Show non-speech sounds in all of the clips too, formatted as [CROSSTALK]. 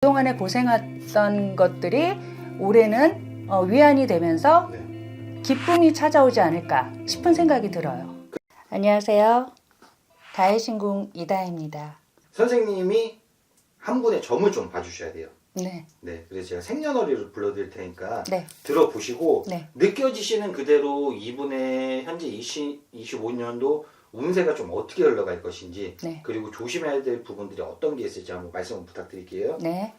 그동안에 고생했던 것들이 올해는 어, 위안이 되면서 네. 기쁨이 찾아오지 않을까 싶은 생각이 들어요. 안녕하세요. 다혜 신궁 이다혜입니다. 선생님이 한 분의 점을 좀 봐주셔야 돼요. 네, 네, 그래서 제가 생년월일을 불러드릴 테니까 네, 들어보시고 네. 느껴지시는 그대로 이분의 현재 20, 25년도 운세가 좀 어떻게 흘러갈 것인지 네. 그리고 조심해야 될 부분들이 어떤 게 있을지 한번 말씀 부탁드릴게요. 네.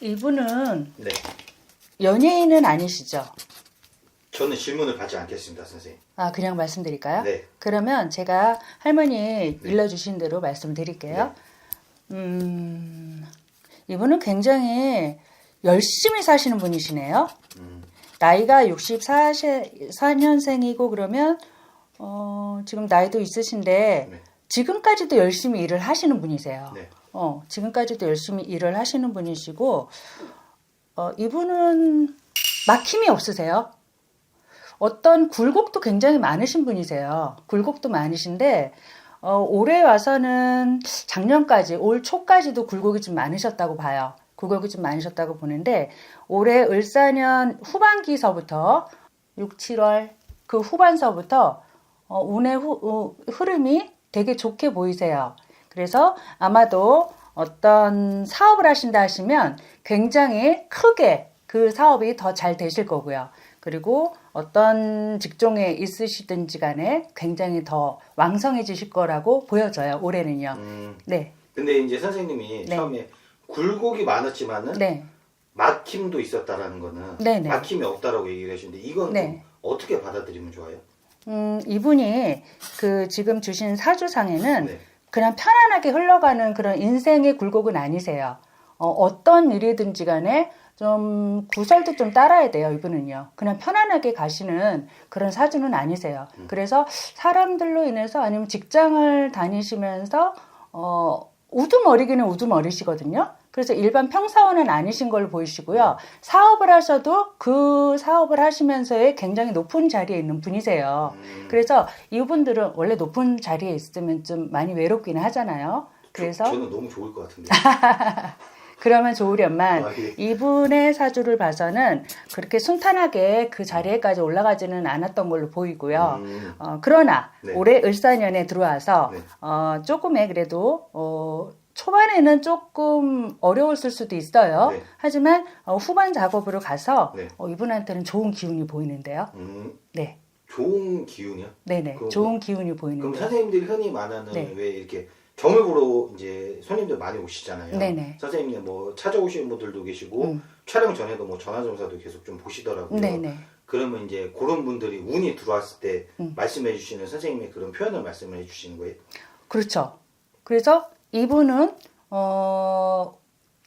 이분은 네, 연예인은 아니시죠? 저는 질문을 받지 않겠습니다, 선생님. 아, 그냥 말씀드릴까요? 네, 그러면 제가 할머니 일러주신 대로 말씀드릴게요. 네. 음, 이분은 굉장히 열심히 사시는 분이시네요. 음, 나이가 64년생이고 그러면 어, 지금 나이도 있으신데 네. 지금까지도 열심히 일을 하시는 분이세요. 네, 어, 지금까지도 열심히 일을 하시는 분이시고 어, 이분은 막힘이 없으세요. 어떤 굴곡도 굉장히 많으신 분이세요. 굴곡도 많으신데 어, 올해 와서는 작년까지 올 초까지도 굴곡이 좀 많으셨다고 봐요. 굴곡이 좀 많으셨다고 보는데 올해 을사년 후반기서부터 6, 7월 그 후반서부터 어, 운의 후- 어, 흐름이 되게 좋게 보이세요. 그래서 아마도 어떤 사업을 하신다 하시면 굉장히 크게 그 사업이 더 잘 되실 거고요. 그리고 어떤 직종에 있으시든지 간에 굉장히 더 왕성해지실 거라고 보여져요. 올해는요. 음, 네. 근데 이제 선생님이 네. 처음에 굴곡이 많았지만은 네. 막힘도 있었다라는 거는 네, 네. 막힘이 없다라고 얘기를 하시는데 이건 네. 좀 어떻게 받아들이면 좋아요? 음, 이분이 그 지금 주신 사주상에는 네. 그냥 편안하게 흘러가는 그런 인생의 굴곡은 아니세요. 어, 어떤 일이든지 간에 좀 구설도 좀 따라야 돼요, 이분은요. 그냥 편안하게 가시는 그런 사주는 아니세요. 그래서 사람들로 인해서 아니면 직장을 다니시면서, 어, 우두머리기는 우두머리시거든요. 그래서 일반 평사원은 아니신 걸로 보이시고요. 사업을 하셔도 그 사업을 하시면서의 굉장히 높은 자리에 있는 분이세요. 음, 그래서 이분들은 원래 높은 자리에 있으면 좀 많이 외롭기는 하잖아요. 그래서 저, 는 너무 좋을 것 같은데. [LAUGHS] 그러면 좋으련만 아, 예. 이분의 사주를 봐서는 그렇게 순탄하게 그 자리에까지 올라가지는 않았던 걸로 보이고요. 음, 어, 그러나 네. 올해 을사년에 들어와서 네. 어, 조금의 그래도 어, 초반에는 조금 어려웠을 수도 있어요. 네. 하지만 어, 후반 작업으로 가서 네. 어, 이분한테는 좋은 기운이 보이는데요. 음, 네, 좋은 기운이요? 네네, 그럼- 좋은 기운이 그럼 보이는데요. 선생님들이 흔히 말하는 네. 왜 이렇게 점을 보러 이제 손님들 많이 오시잖아요. 네네. 선생님이 뭐 찾아오시는 분들도 계시고 음. 촬영 전에도 뭐 전화 점사도 계속 좀 보시더라고요. 네네. 그러면 이제 그런 분들이 운이 들어왔을 때 음. 말씀해 주시는 선생님의 그런 표현을 말씀을 해 주시는 거예요. 그렇죠. 그래서 이분은 어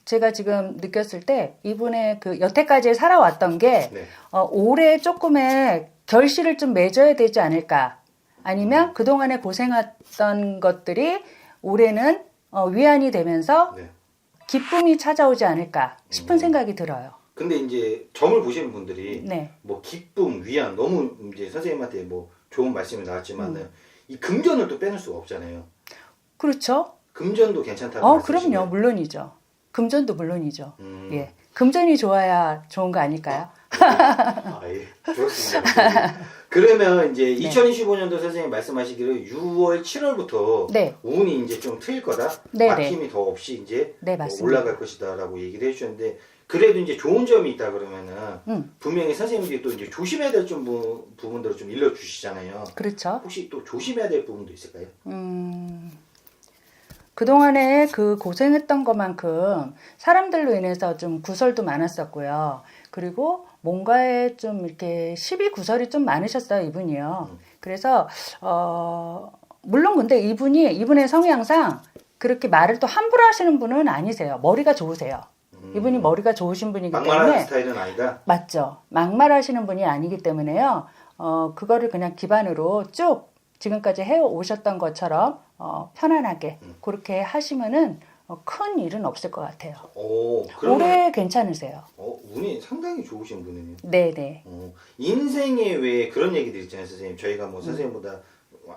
제가 지금 느꼈을 때 이분의 그 여태까지 살아왔던 게 네. 어, 올해 조금의 결실을 좀 맺어야 되지 않을까. 아니면 그동안에 고생했던 것들이 올해는 어, 위안이 되면서 네. 기쁨이 찾아오지 않을까 싶은 음. 생각이 들어요. 근데 이제 점을 보시는 분들이 네. 뭐 기쁨, 위안 너무 이제 선생님한테 뭐 좋은 말씀이 나왔지만은 음. 이 금전을 또 빼놓을 수가 없잖아요. 그렇죠? 금전도 괜찮다고 어. 그럼요. 물론이죠. 금전도 물론이죠. 음. 예. 금전이 좋아야 좋은 거 아닐까요? 아, 예. 좋습니다. [LAUGHS] 그러면 이제 네. 2025년도 선생님 말씀하시기로 6월, 7월부터 네. 운이 이제 좀 트일 거다. 네, 막힘이 더 없이 이제 네, 뭐. 올라갈 것이다라고 얘기를 해주셨는데 그래도 이제 좋은 점이 있다 그러면은 음. 분명히 선생님들이 또 이제 조심해야 될 좀 부분들을 좀 일러 주시잖아요. 그렇죠. 혹시 또 조심해야 될 부분도 있을까요? 음, 그동안에 그 고생했던 것만큼 사람들로 인해서 좀 구설도 많았었고요. 그리고 뭔가에 좀 이렇게 시비 구설이 좀 많으셨어요, 이분이요. 음. 그래서, 어, 물론 근데 이분이, 이분의 성향상 그렇게 말을 또 함부로 하시는 분은 아니세요. 머리가 좋으세요. 음. 이분이 머리가 좋으신 분이기 때문에. 스타일은 아니다. 맞죠. 막말하시는 분이 아니기 때문에요. 어, 그거를 그냥 기반으로 쭉 지금까지 해 오셨던 것처럼 어, 편안하게 음. 그렇게 하시면은 어, 큰 일은 없을 것 같아요. 오, 그러면 올해 괜찮으세요. 어, 운이 상당히 좋으신 분이네요. 네네. 어, 인생에 왜 그런 얘기들 있잖아요, 선생님. 저희가 뭐 선생님보다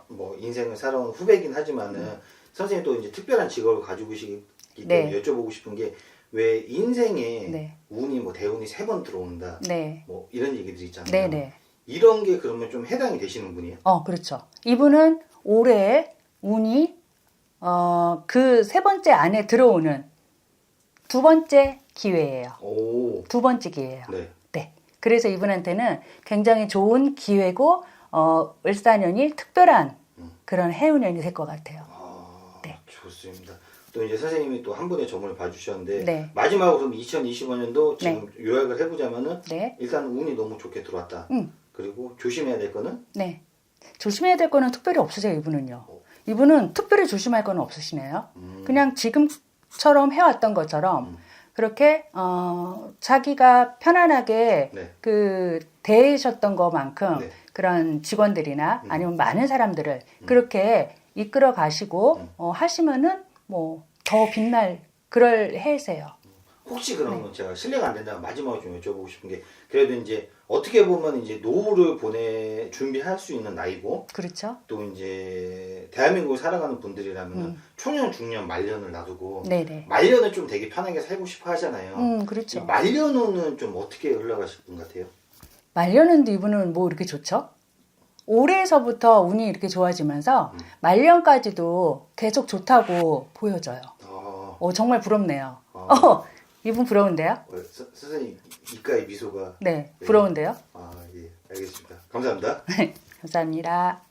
뭐 인생을 살아온 후배긴 하지만은 선생님 또 이제 특별한 직업을 가지고 계시기 때문에 네. 여쭤보고 싶은 게 왜 인생에 네. 운이 뭐 대운이 세 번 들어온다 네. 뭐 이런 얘기들이 있잖아요. 네네. 이런 게 그러면 좀 해당이 되시는 분이에요? 어, 그렇죠. 이분은 올해 운이 어, 그 세 번째 안에 들어오는 두 번째 기회예요. 오, 두 번째 기회예요. 네. 네. 그래서 이분한테는 굉장히 좋은 기회고 어, 을사년이 특별한 음. 그런 해운년이 될 것 같아요. 아, 네. 좋습니다. 또 이제 선생님이 또 한 분의 점을 봐주셨는데 네. 마지막으로 그럼 2025년도 지금 요약을 해보자면은 네. 일단 운이 너무 좋게 들어왔다. 음. 그리고 조심해야 될 거는 네. 조심해야 될 거는 특별히 없으세요, 이분은요. 이분은 특별히 조심할 거는 없으시네요. 음, 그냥 지금처럼 해왔던 것처럼 음. 그렇게 어, 자기가 편안하게 네. 그 대하셨던 것만큼 네. 그런 직원들이나 음. 아니면 많은 사람들을 그렇게 이끌어 가시고 음. 어, 하시면은 뭐 더 빛날 그럴 해세요. 혹시 네. 그러면 제가 실례가 안 된다면 마지막으로 좀 여쭤보고 싶은 게 그래도 이제 어떻게 보면 이제 노후를 보내 준비할 수 있는 나이고 그렇죠? 또 이제 대한민국을 살아가는 분들이라면 은 음. 초년 중년 말년을 놔두고 네네. 말년은 좀 되게 편하게 살고 싶어 하잖아요. 음이 그렇죠. 말년운은 좀 어떻게 흘러가실 분 같아요? 말년운도 이분은 뭐 이렇게 좋죠? 올해서부터 운이 이렇게 좋아지면서 음. 말년까지도 계속 좋다고 보여져요. 아, 어, 정말 부럽네요. 아, 어, 이분 부러운데요? 어, 서- 선생님 입가에 미소가 네, 부러운데요? 아 예 알겠습니다. 감사합니다. [LAUGHS] 감사합니다.